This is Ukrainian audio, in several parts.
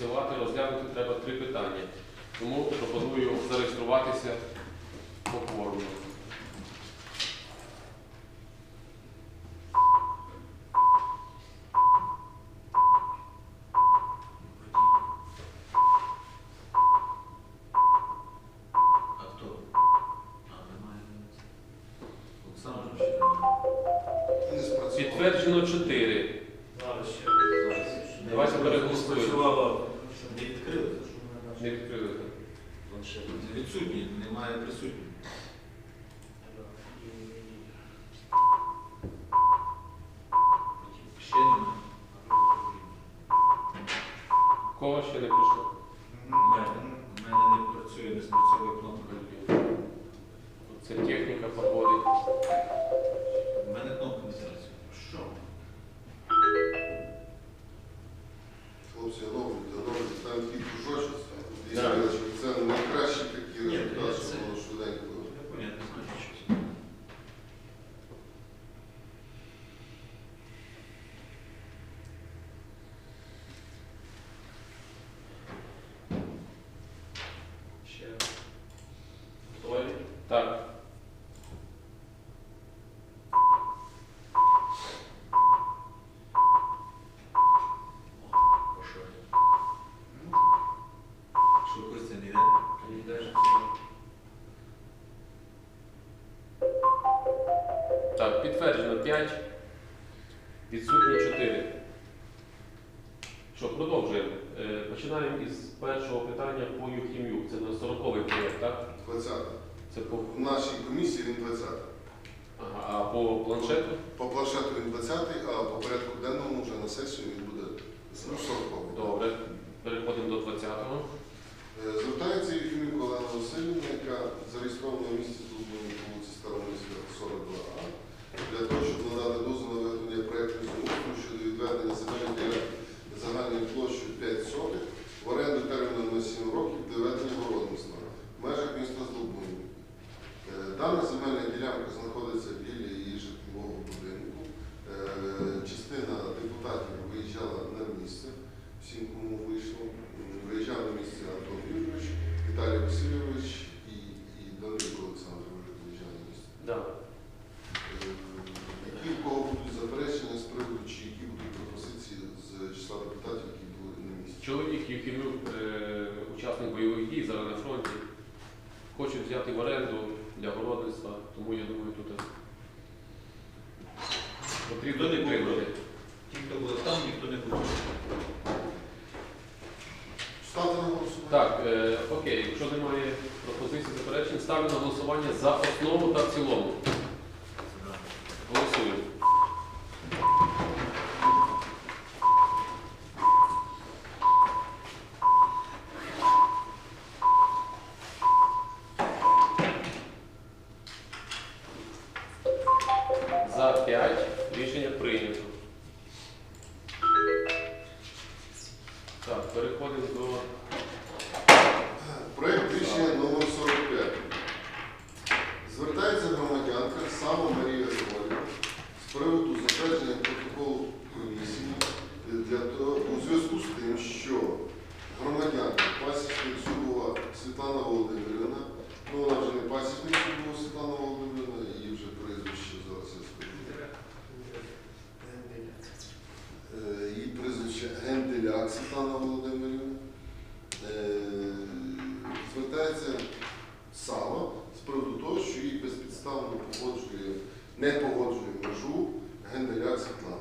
попрацювати, розглянути треба три питання. Тому пропоную зареєструватися по кворуму. А хто? А, немає. Олександр ще немає. Не спрацював. Підтверджено 4. Зараз ще. Давайте переголосуємо. Не відкрили. Планшет. Відсутні, немає присутніх. Ще немає. Кого ще не прийшло? У мене, не працює, не спрацьовує кнопка. Це техніка походить. Починаємо із першого питання по Юхім'ю. Це на 40-й проєкт, так? 20. Це по, В нашій комісії він 20. ага, а по планшету? По планшету він 20, а по порядку денному вже на сесію він буде 40. Добре. Переходимо до 20-го. Е, Звертається Єфімівка Олена Васильівна, яка зареєстрована в місті Зубної по вулиці Старомиська, 42А, для того, щоб надати дозвіл на виготовлення проєкту землеустрою щодо відведення земельних ділянок загальною Чоловік який е, учасник бойових дій, зараз на фронті. хоче взяти в оренду для городництва, тому я думаю, тут е, потрібно Хто не був підтримати. проти? Ті, хто були там, ніхто не був. Ставте на голосування. Так, е, окей, якщо немає пропозицій заперечень, ставлю на голосування за основу та в цілому. Голосуємо. За 5 рішення прийнято. Так, переходимо до Проект рішення номер 45. Звертається громадянка Сава Марія Григорівна з приводу затвердження протоколу комісії для того, у зв'язку з тим, що громадянка пасічник Зубова Світлана Володимирівна, ну вона вже не пасічник Зубова Світлана Володимирівна, її вже прізвище зараз я скажу. Е, Її прізвище Генделяк Світлана Володимирівна. Е, звертається сало з приводу того, що їй безпідставно погоджує, не погоджує межу Генделяк Світлана.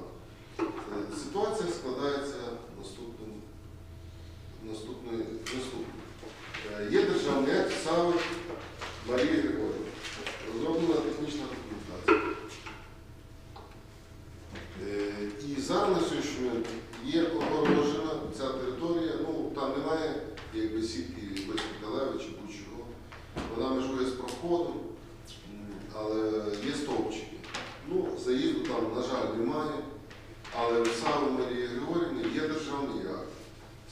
Е, Ситуація складається наступною, наступною. Е, Є державний акт Сави Марії Григорівни. Розроблена технічна документація. Е, І зараз на сьогоднішній момент є огорожена ця територія, ну там немає якби сітки безпіталеви чи будь-чого. Вона межує з проходом, м, але є стовпчики. Ну, заїзду там, на жаль, немає. Але в саме Марії Григорівни є державний акт.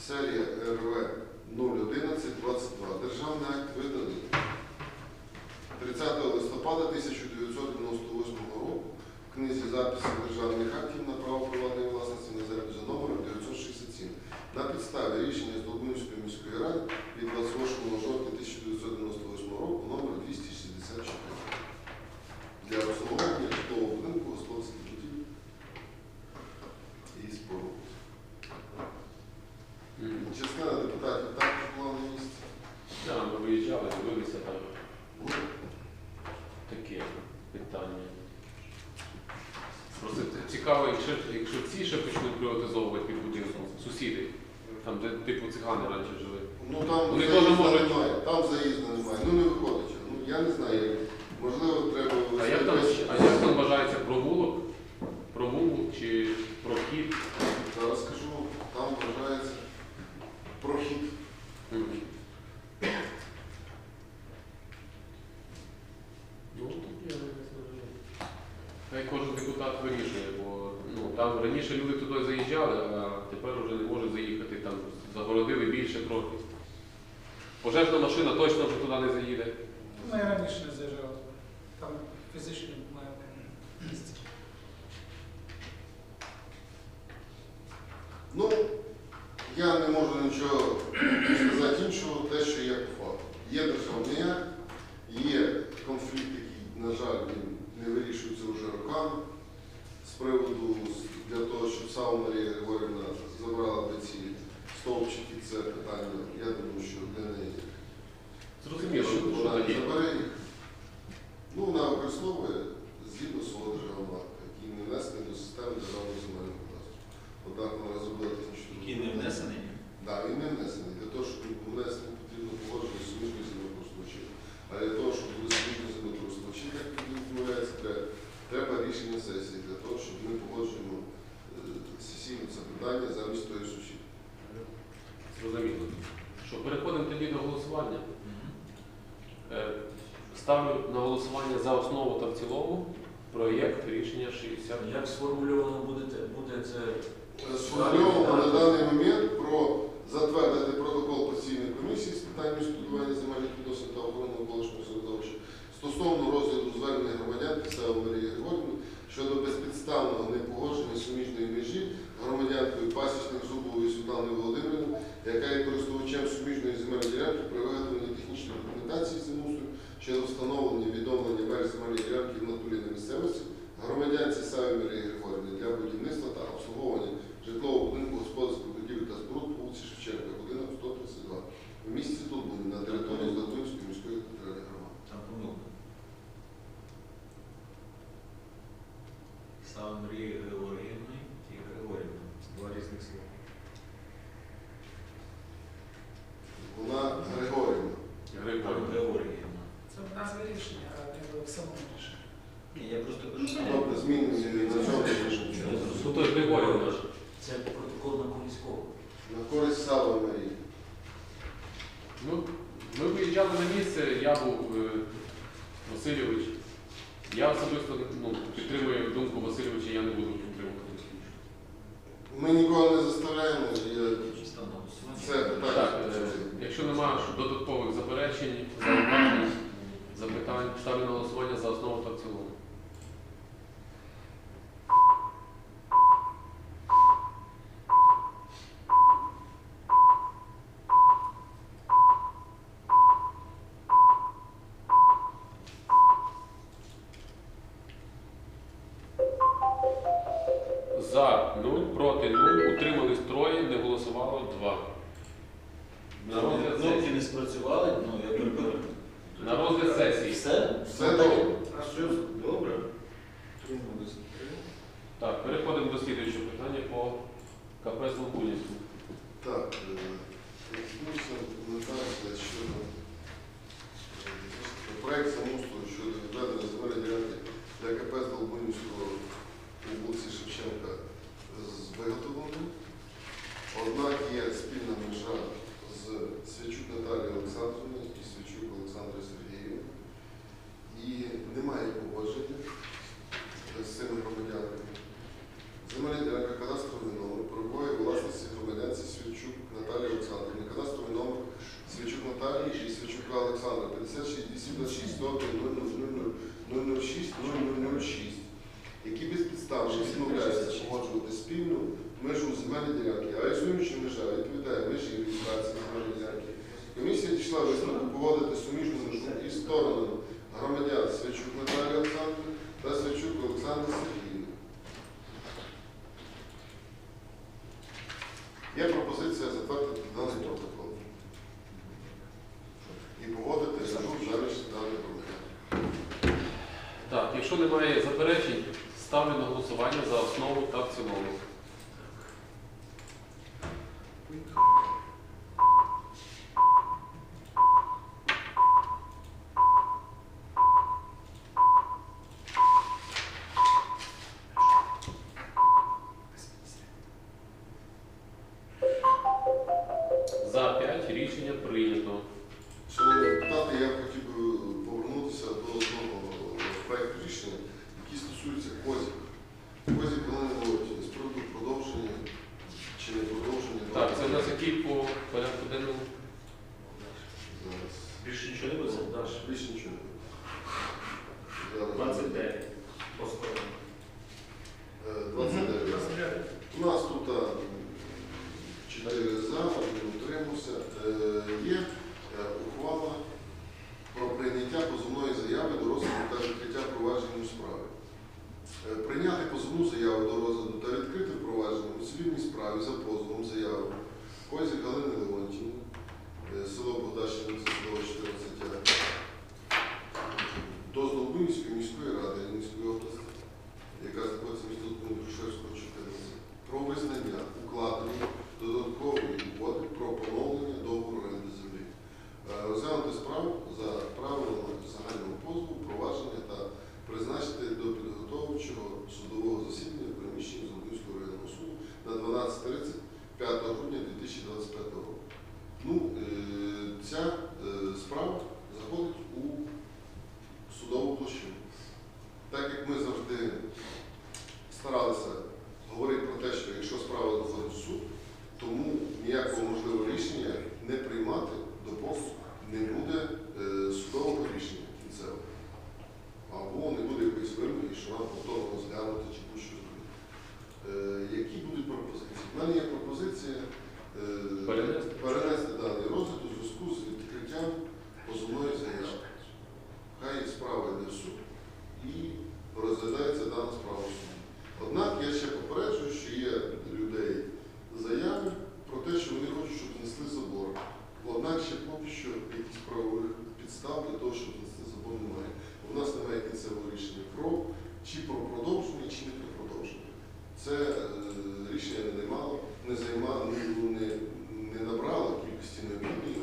Серія РВ 01122. Державний акт виданий 30 листопада 1998 року в книзі записів державних актів на я не знаю, можливо, треба. А як там, а як там вважається провулок? Провулок чи прохід? Зараз скажу, там вважається прохід. Ну, тут я не знаю. Хай кожен депутат вирішує, бо ну, там раніше люди туди заїжджали, а тепер вже не можуть заїхати, там загородили більше трохи. Пожежна машина точно вже туди не заїде. Ну, я раніше не заїжджав. Там фізично має місце. Ну, я не можу нічого сказати іншого, те, що є по факту. Є державний акт, є конфлікт, який, на жаль, він не вирішується вже роками з приводу з- для того, щоб саме Марія Григорівна забрала би ці стовпчики, це питання, я думаю, що для неї Зрозуміло, що що вона тоді. забере їх. Ну, вона використовує згідно свого державного акту, який не внесений до системи державного земельного кадастру. Однак вона розробила технічну Які не внесені? Так, він не внесений. Для того, щоб він був внесений, потрібно погодження з суміжною землекористувачів. А для того, щоб були суміжні землекористувачі, як відбувається, треба, треба рішення сесії для того, щоб ми погоджуємо е, сесійне це питання замість тої сусід. Зрозуміло. Що, переходимо тоді до голосування. Е, Ставлю на голосування за основу та в цілому проєкт рішення 60. Як сформульовано буде, буде це? Сформульовано на даний момент про затвердити протокол постійної комісії з питань містобудування земельних відносин та охорони навколишнього середовища стосовно розгляду звернення громадян Кисева Марії Григорівни щодо безпідставного непогодження суміжної межі громадянкою пасічник Зубової Світлани Володимирівни, яка є користувачем суміжної земельної ділянки при виготовленні технічної документації землеустрою щодо встановлення відновлення меж земельної ділянки в натурі на місцевості громадянці Саві Марії Григорівни для будівництва та обслуговування житлового будинку господарських будівель та споруд по вулиці Шевченка, будинок 132, в місті Турбуні на території Златунської міської територіальної громади. Там помилка. Саме Мрії Григорівни і Григорівна. Два різних слова. Вона Григорівна. Григорій. Григорівна. Це в назві рішення, а не в самому рішенні. Ні, я просто кажу, що Добре, змінені на чому Ну, той Григорій наш. це протокол на Коліського. на користь Сави Марії. Ну, ми виїжджали на місце, я був е, Васильович. Я особисто ну, підтримую думку Васильовича, я не буду підтримувати. Ми нікого не заставляємо. Голосування? Це питання. Так, е, якщо немає додаткових заперечень, зауважень, запитань, ставлю на голосування за основу та в цілому. За 0, проти 0, утримались троє, не голосувало 2. На розгляд Кнопки сесії. не спрацювали, ну я переберу. На розгляд сесії. Все? Все добре. Все добре. Тримались. Так, переходимо до слідуючого питання по КП Злобунівську. погодитися затвердити даний протокол. І погодити суд зараз даний протокол. Так, якщо немає заперечень, ставлю на голосування за основу та в цілому. 数字过去。суду заяву до розгляду та відкрити впровадження у цивільній справі за позовом заяви Козі Галини Леонтівни, е, село Богдащина, це Однак ще поки що якісь правових підстав для того, щоб це заборонено. У нас немає кінцевого рішення про чи про продовження, чи не про продовження. Це е, рішення не займало, не займало, ну, не, не набрало кількості необхідної.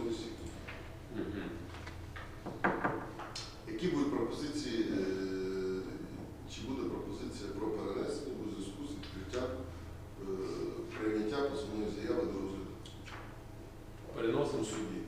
Конституційному суді.